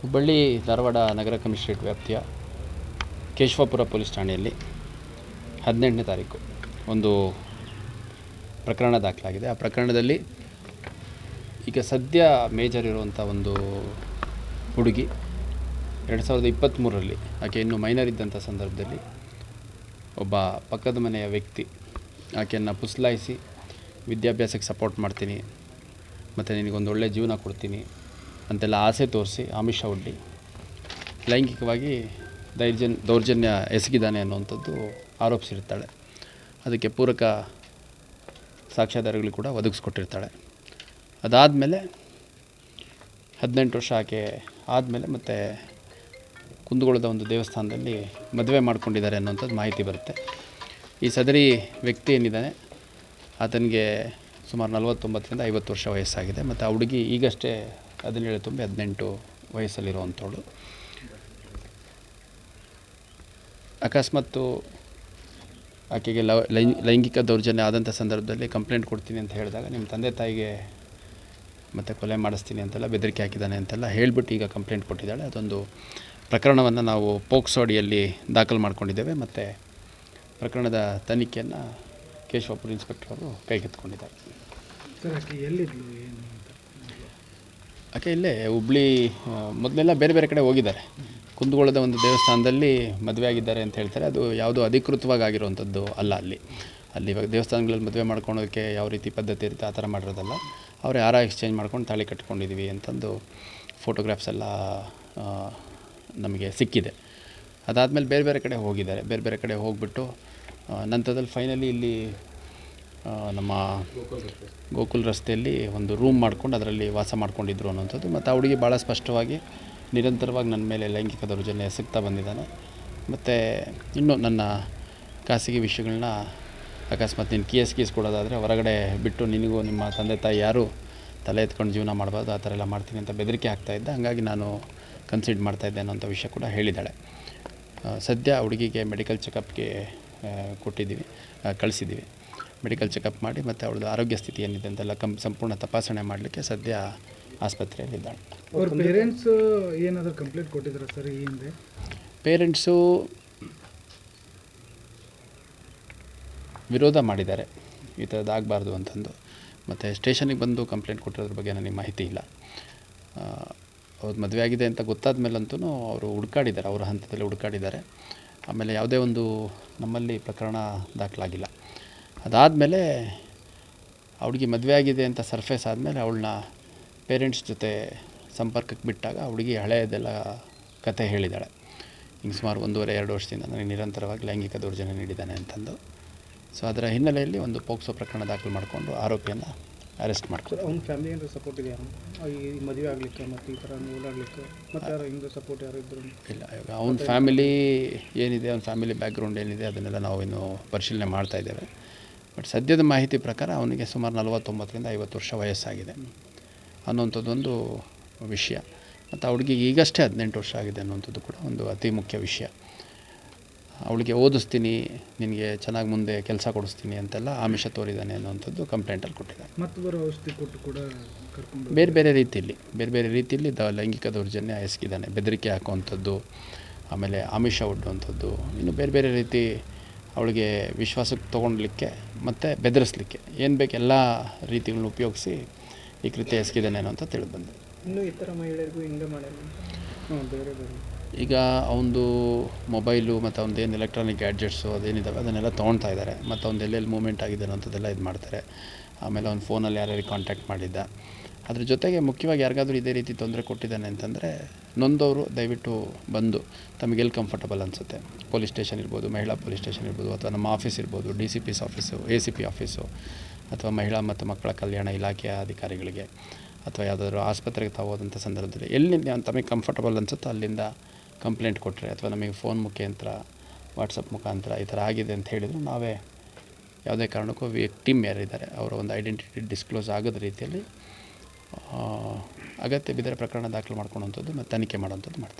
ಹುಬ್ಬಳ್ಳಿ ಧಾರವಾಡ ನಗರ commissionerate ವ್ಯಾಪ್ತಿಯ Keshavapura police ಠಾಣೆಯಲ್ಲಿ ಹದಿನೆಂಟನೇ ತಾರೀಕು ಒಂದು ಪ್ರಕರಣ ದಾಖಲಾಗಿದೆ. ಆ ಪ್ರಕರಣದಲ್ಲಿ ಈಗ ಸದ್ಯ ಮೇಜರ್ ಇರುವಂಥ ಒಂದು ಹುಡುಗಿ ಎರಡು ಸಾವಿರದ ಇಪ್ಪತ್ತ್ಮೂರರಲ್ಲಿ ಆಕೆ ಇನ್ನೂ ಮೈನರ್ ಇದ್ದಂಥ ಸಂದರ್ಭದಲ್ಲಿ ಒಬ್ಬ ಪಕ್ಕದ ಮನೆಯ ವ್ಯಕ್ತಿ ಆಕೆಯನ್ನು ಪುಸ್ಲಾಯಿಸಿ, ವಿದ್ಯಾಭ್ಯಾಸಕ್ಕೆ ಸಪೋರ್ಟ್ ಮಾಡ್ತೀನಿ, ಮತ್ತು ನಿನಗೊಂದು ಒಳ್ಳೆಯ ಜೀವನ ಕೊಡ್ತೀನಿ ಅಂತೆಲ್ಲ ಆಸೆ ತೋರಿಸಿ ಆಮಿಷ ಒಡ್ಡಿ. ಲೈಂಗಿಕವಾಗಿ ದೈರ್ಜನ್, ದೌರ್ಜನ್ಯ ಎಸಗಿದ್ದಾನೆ ಅನ್ನುವಂಥದ್ದು ಆರೋಪಿಸಿರ್ತಾಳೆ. ಅದಕ್ಕೆ ಪೂರಕ ಸಾಕ್ಷ್ಯಾಧಾರಗಳು ಕೂಡ ಒದಗಿಸ್ಕೊಟ್ಟಿರ್ತಾಳೆ. ಅದಾದಮೇಲೆ ಹದಿನೆಂಟು ವರ್ಷ ಆಕೆ ಆದಮೇಲೆ ಮತ್ತು ಕುಂದಗೋಳದ ಒಂದು ದೇವಸ್ಥಾನದಲ್ಲಿ ಮದುವೆ ಮಾಡ್ಕೊಂಡಿದ್ದಾರೆ ಅನ್ನೋಂಥದ್ದು ಮಾಹಿತಿ ಬರುತ್ತೆ. ಈ ಸದರಿ ವ್ಯಕ್ತಿ ಏನಿದ್ದಾನೆ? ಆತನಿಗೆ ಸುಮಾರು ನಲವತ್ತೊಂಬತ್ತರಿಂದ ಐವತ್ತು ವರ್ಷ ವಯಸ್ಸಾಗಿದೆ. ಮತ್ತು ಆ ಹುಡುಗಿ ಈಗಷ್ಟೇ ಹದಿನೇಳು ತುಂಬಿ ಹದಿನೆಂಟು ವಯಸ್ಸಲ್ಲಿರುವಂಥವಳು. ಅಕಸ್ಮಾತ್ತು ಆಕೆಗೆ ಲವ್ ಲೈಂಗಿಕ ದೌರ್ಜನ್ಯ ಆದಂಥ ಸಂದರ್ಭದಲ್ಲಿ ಕಂಪ್ಲೇಂಟ್ ಕೊಡ್ತೀನಿ ಅಂತ ಹೇಳಿದಾಗ ನಿಮ್ಮ ತಂದೆ ತಾಯಿಗೆ ಮತ್ತು ಕೊಲೆ ಮಾಡಿಸ್ತೀನಿ ಅಂತೆಲ್ಲ, ಬೆದರಿಕೆ ಹಾಕಿದ್ದಾನೆ ಅಂತೆಲ್ಲ ಹೇಳಿಬಿಟ್ಟು ಈಗ ಕಂಪ್ಲೇಂಟ್ ಕೊಟ್ಟಿದ್ದಾಳೆ. ಅದೊಂದು ಪ್ರಕರಣವನ್ನು ನಾವು ಪೋಕ್ಸೋ ಅಡಿಯಲ್ಲಿ ದಾಖಲು ಮಾಡ್ಕೊಂಡಿದ್ದೇವೆ. ಮತ್ತು ಪ್ರಕರಣದ ತನಿಖೆಯನ್ನು ಕೇಶವಪುರ ಇನ್ಸ್ಪೆಕ್ಟರ್ ಅವರು ಕೈಗೆತ್ತಿಕೊಂಡಿದ್ದಾರೆ. ಆಕೆ ಇಲ್ಲೇ ಹುಬ್ಳಿ ಮೊದಲೆಲ್ಲ ಬೇರೆ ಬೇರೆ ಕಡೆ ಹೋಗಿದ್ದಾರೆ. ಕುಂದಗೋಳದ ಒಂದು ದೇವಸ್ಥಾನದಲ್ಲಿ ಮದುವೆ ಆಗಿದ್ದಾರೆ ಅಂತ ಹೇಳ್ತಾರೆ. ಅದು ಯಾವುದೋ ಅಧಿಕೃತವಾಗಿ ಆಗಿರುವಂಥದ್ದು ಅಲ್ಲ ಅಲ್ಲಿ. ಅಲ್ಲಿ ಇವಾಗ ದೇವಸ್ಥಾನಗಳಲ್ಲಿ ಮದುವೆ ಮಾಡ್ಕೊಳೋದಕ್ಕೆ ಯಾವ ರೀತಿ ಪದ್ಧತಿ ಇರುತ್ತೆ, ಆ ಥರ ಮಾಡಿರೋದಲ್ಲ. ಅವ್ರು ಯಾರ ಎಕ್ಸ್ಚೇಂಜ್ ಮಾಡ್ಕೊಂಡು ತಾಳಿ ಕಟ್ಕೊಂಡಿದ್ದೀವಿ ಅಂತಂದು ಫೋಟೋಗ್ರಾಫ್ಸ್ ಎಲ್ಲ ನಮಗೆ ಸಿಕ್ಕಿದೆ. ಅದಾದಮೇಲೆ ಬೇರೆ ಬೇರೆ ಕಡೆ ಹೋಗಿದ್ದಾರೆ. ಬೇರೆ ಬೇರೆ ಕಡೆ ಹೋಗ್ಬಿಟ್ಟು ನಂತರದಲ್ಲಿ ಫೈನಲಿ ಇಲ್ಲಿ ನಮ್ಮ ಗೋಕುಲ್ ರಸ್ತೆಯಲ್ಲಿ ಒಂದು ರೂಮ್ ಮಾಡ್ಕೊಂಡು ಅದರಲ್ಲಿ ವಾಸ ಮಾಡ್ಕೊಂಡಿದ್ರು ಅನ್ನೋಂಥದ್ದು ಮತ್ತು ಆ ಹುಡುಗಿ ಭಾಳ ಸ್ಪಷ್ಟವಾಗಿ, ನಿರಂತರವಾಗಿ ನನ್ನ ಮೇಲೆ ಲೈಂಗಿಕ ದೌರ್ಜನ್ಯ ಎಸಗ್ತಾ ಬಂದಿದ್ದಾನೆ. ಮತ್ತು ಇನ್ನೂ ನನ್ನ ಖಾಸಗಿ ವಿಷಯಗಳನ್ನ ಅಕಸ್ಮಾತ್ ನೀನು ಕೇಸ್ ಕೀಸ್ ಕೊಡೋದಾದರೆ ಹೊರಗಡೆ ಬಿಟ್ಟು ನಿನಗೂ ನಿಮ್ಮ ತಂದೆ ತಾಯಿ ಯಾರು ತಲೆ ಎತ್ಕೊಂಡು ಜೀವನ ಮಾಡಬಾರ್ದು, ಆ ಥರ ಎಲ್ಲ ಮಾಡ್ತೀನಿ ಅಂತ ಬೆದರಿಕೆ ಆಗ್ತಾಯಿದ್ದೆ ಹಾಗಾಗಿ ನಾನು ಕನ್ಸಿಡ್ ಮಾಡ್ತಾಯಿದ್ದೆ ಅನ್ನೋಂಥ ವಿಷಯ ಕೂಡ ಹೇಳಿದ್ದಾಳೆ. ಸದ್ಯ ಹುಡುಗಿಗೆ ಮೆಡಿಕಲ್ ಚೆಕಪ್ಗೆ ಕೊಟ್ಟಿದ್ದೀವಿ ಕಳಿಸಿದ್ದೀವಿ. ಮೆಡಿಕಲ್ ಚೆಕಪ್ ಮಾಡಿ ಮತ್ತು ಅವಳದ್ದು ಆರೋಗ್ಯ ಸ್ಥಿತಿ ಏನಿದೆ ಅಂತೆಲ್ಲ ಕಂ ಸಂಪೂರ್ಣ ತಪಾಸಣೆ ಮಾಡಲಿಕ್ಕೆ ಸದ್ಯ ಆಸ್ಪತ್ರೆಯಲ್ಲಿದ್ದಾಳೆ. ಅವ್ರ ಪೇರೆಂಟ್ಸ್ ಏನಾದರೂ ಕಂಪ್ಲೇಂಟ್ ಕೊಟ್ಟಿದ್ರ ಸರ್ ಈ ಹಿಂದೆ? ಪೇರೆಂಟ್ಸು ವಿರೋಧ ಮಾಡಿದ್ದಾರೆ. ಈ ಥರದ್ದಾಗಬಾರ್ದು ಅಂತಂದು. ಮತ್ತು ಸ್ಟೇಷನಿಗೆ ಬಂದು ಕಂಪ್ಲೇಂಟ್ ಕೊಟ್ಟಿರೋದ್ರ ಬಗ್ಗೆ ನನಗೆ ಮಾಹಿತಿ ಇಲ್ಲ. ಅವ್ರದ್ದು ಮದುವೆ ಆಗಿದೆ ಅಂತ ಗೊತ್ತಾದ ಮೇಲಂತೂ ಅವರು ಹುಡ್ಕಾಡಿದ್ದಾರೆ. ಅವರ ಹಂತದಲ್ಲಿ ಹುಡ್ಕಾಡಿದ್ದಾರೆ. ಆಮೇಲೆ ಯಾವುದೇ ಒಂದು ನಮ್ಮಲ್ಲಿ ಪ್ರಕರಣ ದಾಖಲಾಗಿಲ್ಲ. ಅದಾದಮೇಲೆ ಅವಳಿಗೆ ಮದುವೆ ಆಗಿದೆ ಅಂತ ಸರ್ಫೇಸ್ ಆದಮೇಲೆ ಅವಳನ್ನ ಪೇರೆಂಟ್ಸ್ ಜೊತೆ ಸಂಪರ್ಕಕ್ಕೆ ಬಿಟ್ಟಾಗ ಹುಡುಗಿ ಹಳೆಯದೆಲ್ಲ ಕತೆ ಹೇಳಿದ್ದಾಳೆ ಹಿಂಗೆ ಸುಮಾರು ಒಂದೂವರೆ ಎರಡು ವರ್ಷದಿಂದ ನನಗೆ ನಿರಂತರವಾಗಿ ಲೈಂಗಿಕ ದೌರ್ಜನ್ಯ ನೀಡಿದ್ದಾನೆ ಅಂತಂದು. ಸೊ ಅದರ ಹಿನ್ನೆಲೆಯಲ್ಲಿ ಒಂದು ಪೋಕ್ಸೋ ಪ್ರಕರಣ ದಾಖಲು ಮಾಡಿಕೊಂಡು ಆರೋಪಿಯನ್ನು ಅರೆಸ್ಟ್ ಮಾಡ್ತಾರೆ ಅವ್ನ ಫ್ಯಾಮಿಲಿ ಏನಾದ್ರು ಸಪೋರ್ಟ್ ಇದೆಯಾ ಈ ಮದುವೆ ಆಗಲಿಕ್ಕೆ ಮತ್ತು ಈ ಥರ ಓಡಾಡಲಿಕ್ಕೆ ಮತ್ತು ಯಾರು ಹಿಂಗೆ ಸಪೋರ್ಟ್ ಯಾರು ಇದ್ದರು ಇಲ್ಲ ಇವಾಗ ಅವ್ನ ಫ್ಯಾಮಿಲಿ ಏನಿದೆ ಅವ್ನ ಫ್ಯಾಮಿಲಿ ಬ್ಯಾಕ್ಗ್ರೌಂಡ್ ಏನಿದೆ ಅದನ್ನೆಲ್ಲ ನಾವು ಇನ್ನು ಪರಿಶೀಲನೆ ಮಾಡ್ತಾ ಇದ್ದೇವೆ. ಬಟ್ ಸದ್ಯದ ಮಾಹಿತಿ ಪ್ರಕಾರ ಅವನಿಗೆ ಸುಮಾರು ನಲವತ್ತೊಂಬತ್ತರಿಂದ ಐವತ್ತು ವರ್ಷ ವಯಸ್ಸಾಗಿದೆ. ಅನ್ನುವಂಥದ್ದೊಂದು ವಿಷಯ. ಮತ್ತು ಅವಳಿಗೆ ಈಗಷ್ಟೇ ಹದಿನೆಂಟು ವರ್ಷ ಆಗಿದೆ ಅನ್ನುವಂಥದ್ದು ಕೂಡ ಒಂದು ಅತಿ ಮುಖ್ಯ ವಿಷಯ. ಅವಳಿಗೆ ಓದಿಸ್ತೀನಿ ನಿನಗೆ ಚೆನ್ನಾಗಿ ಮುಂದೆ ಕೆಲಸ ಕೊಡಿಸ್ತೀನಿ ಅಂತೆಲ್ಲ ಆಮಿಷ ತೋರಿದ್ದಾನೆ ಅನ್ನುವಂಥದ್ದು ಕಂಪ್ಲೇಂಟಲ್ಲಿ ಕೊಟ್ಟಿದ್ದಾರೆ. ಮತ್ತು ಬರೋ ಔಷಧಿ ಕೊಟ್ಟು ಕೂಡ ಕರ್ಕೊಂಡು ಬೇರೆ ಬೇರೆ ರೀತಿಯಲ್ಲಿ ಬೇರೆ ಬೇರೆ ರೀತಿಯಲ್ಲಿ ದ ಲೈಂಗಿಕ ದೌರ್ಜನ್ಯ ಎಸಗಿದ್ದಾನೆ ಬೆದರಿಕೆ ಹಾಕುವಂಥದ್ದು ಆಮೇಲೆ ಆಮಿಷ ಒಡ್ಡುವಂಥದ್ದು ಇನ್ನು ಬೇರೆ ಬೇರೆ ರೀತಿ ಅವಳಿಗೆ ವಿಶ್ವಾಸಕ್ಕೆ ತೊಗೊಳ್ಲಿಕ್ಕೆ ಮತ್ತು ಬೆದರಿಸ್ಲಿಕ್ಕೆ. ಏನು ಬೇಕು ಎಲ್ಲ ರೀತಿಗಳನ್ನ ಉಪಯೋಗಿಸಿ ಈ ಕೃತ್ಯ ಎಸಗಿದ್ದಾನೇನೋ ಅಂತ ತಿಳಿದು ಬಂದೆ. ಇನ್ನೂ ಇತರ ಮಹಿಳೆಯರಿಗೂ ಹಿಂಗೆ ಬೇರೆ ಬೇರೆ. ಈಗ ಅವನದು ಮೊಬೈಲು ಮತ್ತು ಅವನದೇನು ಏನು ಎಲೆಕ್ಟ್ರಾನಿಕ್ ಗ್ಯಾಡ್ಜೆಟ್ಸು ಅದೇನಿದ್ದಾವೆ ಅದನ್ನೆಲ್ಲ ತೊಗೊಳ್ತಾ ಇದ್ದಾರೆ ಮತ್ತು ಅವ್ನು ಎಲ್ಲೆಲ್ಲಿ ಮೂವ್ಮೆಂಟ್ ಆಗಿದೆ ಅನ್ನೋಂಥದ್ದೆಲ್ಲ ಇದು ಮಾಡ್ತಾರೆ ಆಮೇಲೆ ಅವ್ನು ಫೋನಲ್ಲಿ ಯಾರ್ಯಾರಿಗೆ ಕಾಂಟ್ಯಾಕ್ಟ್ ಮಾಡಿದ್ದ. ಅದ್ರ ಜೊತೆಗೆ ಮುಖ್ಯವಾಗಿ ಯಾರಿಗಾದ್ರೂ ಇದೇ ರೀತಿ ತೊಂದರೆ ಕೊಟ್ಟಿದ್ದಾನೆ ಅಂತಂದರೆ ನೊಂದವರು ದಯವಿಟ್ಟು ಬಂದು ತಮಗೆ ಎಲ್ಲಿ ಕಂಫರ್ಟಬಲ್ ಅನಿಸುತ್ತೆ. ಪೊಲೀಸ್ ಸ್ಟೇಷನ್ ಇರ್ಬೋದು, ಮಹಿಳಾ ಪೊಲೀಸ್ ಸ್ಟೇಷನ್ ಇರ್ಬೋದು, ಅಥವಾ ನಮ್ಮ ಆಫೀಸ್ ಇರ್ಬೋದು D C Ps office A C P office, ಅಥವಾ ಮಹಿಳಾ ಮತ್ತು ಮಕ್ಕಳ ಕಲ್ಯಾಣ ಇಲಾಖೆಯ ಅಧಿಕಾರಿಗಳಿಗೆ, ಅಥವಾ ಯಾವುದಾದ್ರೂ ಆಸ್ಪತ್ರೆಗೆ ತಾವು ಸಂದರ್ಭದಲ್ಲಿ ಎಲ್ಲಿ ನೀವು ತಮಗೆ ಕಂಫರ್ಟಬಲ್ ಅನಿಸುತ್ತೋ ಅಲ್ಲಿಂದ ಕಂಪ್ಲೇಂಟ್ ಕೊಟ್ಟರೆ ಅಥವಾ ನಮಗೆ ಫೋನ್ ಮುಖಾಂತರ ವಾಟ್ಸಪ್ ಮುಖಾಂತರ ಈ ಥರ ಆಗಿದೆ ಅಂತ ಹೇಳಿದರೆ ನಾವೇ ಯಾವುದೇ ಕಾರಣಕ್ಕೂ ವಿಕ್ಟಿಮ್ ಯಾರಿದ್ದಾರೆ, ಅವರ ಒಂದು ಐಡೆಂಟಿಟಿ ಡಿಸ್ಕ್ಲೋಸ್ ಆಗದ ರೀತಿಯಲ್ಲಿ ಅಗತ್ಯ ಬಿದ್ದರೆ ಪ್ರಕರಣ ದಾಖಲು ಮಾಡ್ಕೊಳ್ಳೋವಂಥದ್ದು ಮತ್ತು ತನಿಖೆ ಮಾಡೋವಂಥದ್ದು ಮಾಡ್ತೀವಿ.